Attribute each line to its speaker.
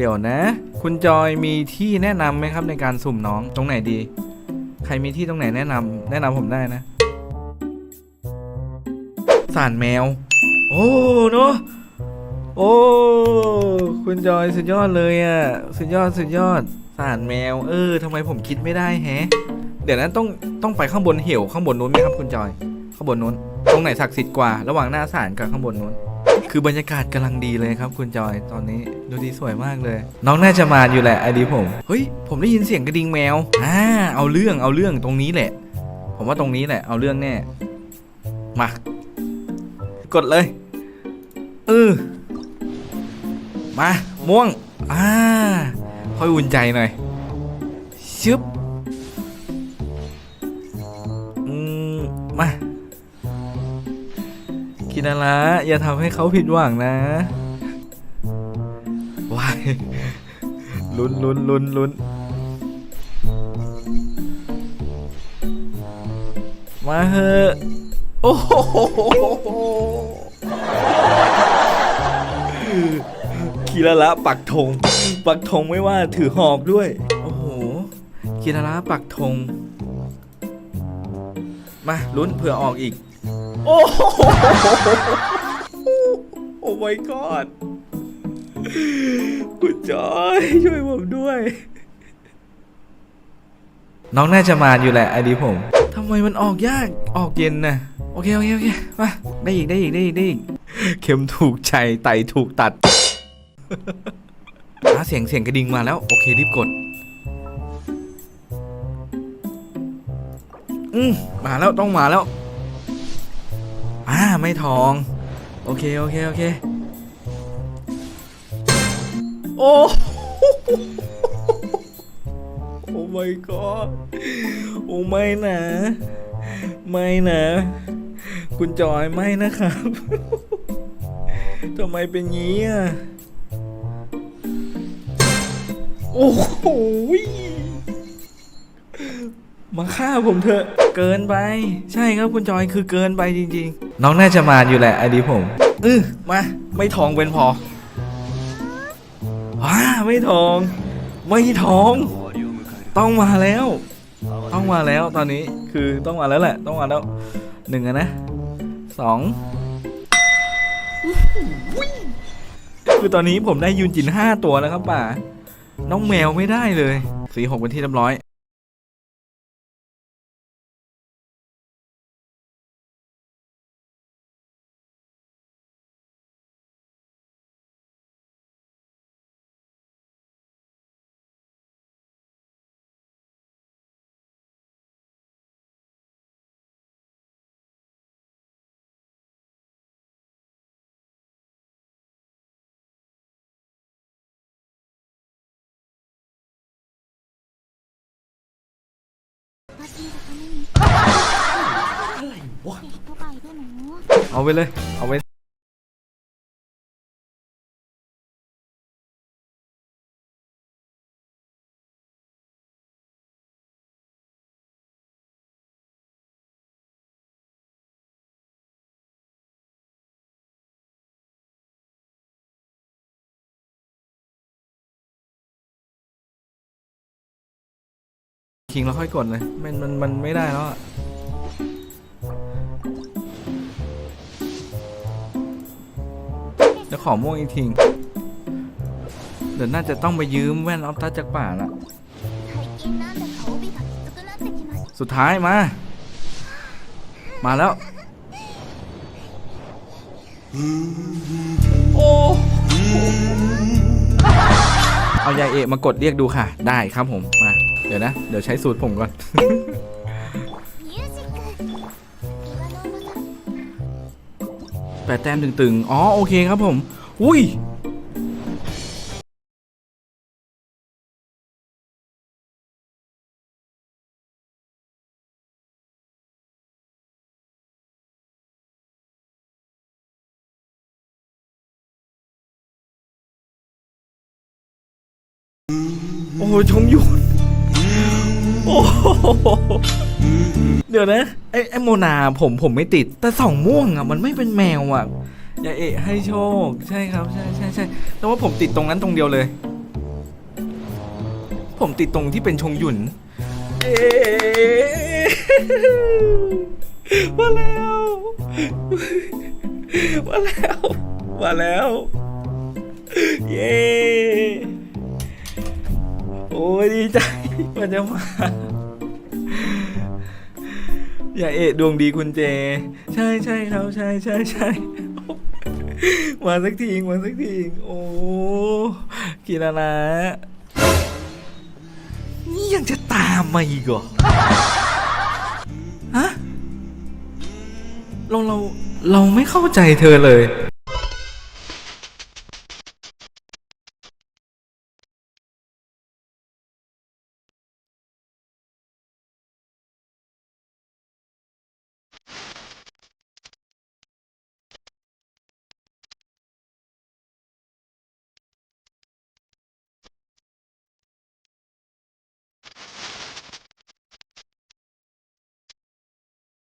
Speaker 1: เดี๋ยวนะ คุณจอยมีที่แนะนำไหมครับในการสุ่มน้องตรงไหนดี ใครมีที่ตรงไหนแนะนำแนะนำผมได้นะสารแมว โอ้เนาะโอ้ คุณจอยสุดยอดเลยอะ สุดยอดสุดยอดสารแมว เออทำไมผมคิดไม่ได้แฮะ เดี๋ยวนั้นต้องต้องไปข้างบนเหวข้างบนนู้นไหมครับคุณจอย ข้างบนนู้น ตรงไหนศักดิ์สิทธิ์กว่า ระหว่างหน้าศาลกับข้างบนนู้น คือบรรยากาศกำลังดีเลยครับคุณจอยตอนนี้ดูดีสวยมากเลย น้องน่าจะมาอยู่แหละไอดีผมเฮ้ยผมได้ยินเสียงกระดิ่งแมวอ่าเอาเรื่องเอาเรื่องตรงนี้แหละ ผมว่าตรงนี้แหละ เอาเรื่องแน่มากดเลยเออมาม่วงอ่าค่อยอุ่นใจหน่อยชึบ คินาระอย่าทำให้เขาผิดหวังนะว้ายลุ้นลุ้นลุ้นลุ้นมาเถอะโอ้โหคินาระปักธงปักธงไม่ว่าถือหอกด้วย โอ้โหคินาระปักธงมาลุ้นเผื่อออกอีก โอ้โหโอ้ my god คุณจอยช่วยผมด้วย น้องน่าจะมาอยู่แหละไอดีผมทำไมมันออกยากออกเย็นนะโอเคโอเคโอเคมาได้อีกได้อีกได้อีกได้อีกเข็มถูกใจไตถูกตัดอะเสียงเสียงกระดิ่งมาแล้ว โอเครีบกด อืมมาแล้วต้องมาแล้ว อ่าไม่ทอง โอเค โอเค โอเค โอ้โอ้ my god โอ้ไม่นะ ไม่นะ คุณจอยไม่นะครับทำไมเป็นงี้อะ โอ้โหมาฆ่าผมเถอะเกินไป ใช่ครับคุณจอยคือเกินไปจริง ๆ น้องน่าจะมาอยู่แหละไอดีผมเออมาไม่ทองเป็นพอว้าไม่ทอง ไม่ทอง ต้องมาแล้ว ต้องมาแล้วตอนนี้คือต้องมาแล้วแหละ ต้องมาแล้วหนึ่งอะนะสองคือตอนนี้ผมได้ยูนจินห้าตัวแล้วครับป่าน้องแมวไม่ได้เลย สีหกเป็นที่เรียบร้อย
Speaker 2: 私のためにอะไรวะ人がいるの
Speaker 1: เอาไปเลย เอาไป คิงแล้วค่อยกดเลยมันมันมันไม่ได้แล้วอะจะขอม่วงอีกทิ้งเดี๋ยวน่าจะต้องไปยืมแว่นออฟตัสจากป่าละสุดท้ายมา มาแล้ว โอ้เอายายเอะมากดเรียกดูค่ะ ได้ครับผม มา เดี๋ยวนะ เดี๋ยวใช้สูตรผมก่อน แปดแต้มตึงๆ อ๋อ โอเคครับผม อุ้ยโอ้ชมยุน เดี๋ยวนะไอ้ไอ้โมนาผมผมไม่ติด แต่สองม่วงอะมันไม่เป็นแมวอะอย่าเอะให้โชค ใช่ครับ ใช่ใช่ใช่แต่ว่าผมติดตรงนั้นตรงเดียวเลย ผมติดตรงที่เป็นชงหยุนเอ๊มาแล้วมาแล้วมาแล้ว เย้ โอ้ยดีใจมันจะมา อย่าเอะดวงดีคุณเจ ใช่ใช่ครับใช่ใช่ใช่มาสักทีมาสักทีโอ้กีนานะนี่ยังจะตามมาอีกเหรอฮะเราเราเราไม่เข้าใจเธอเลย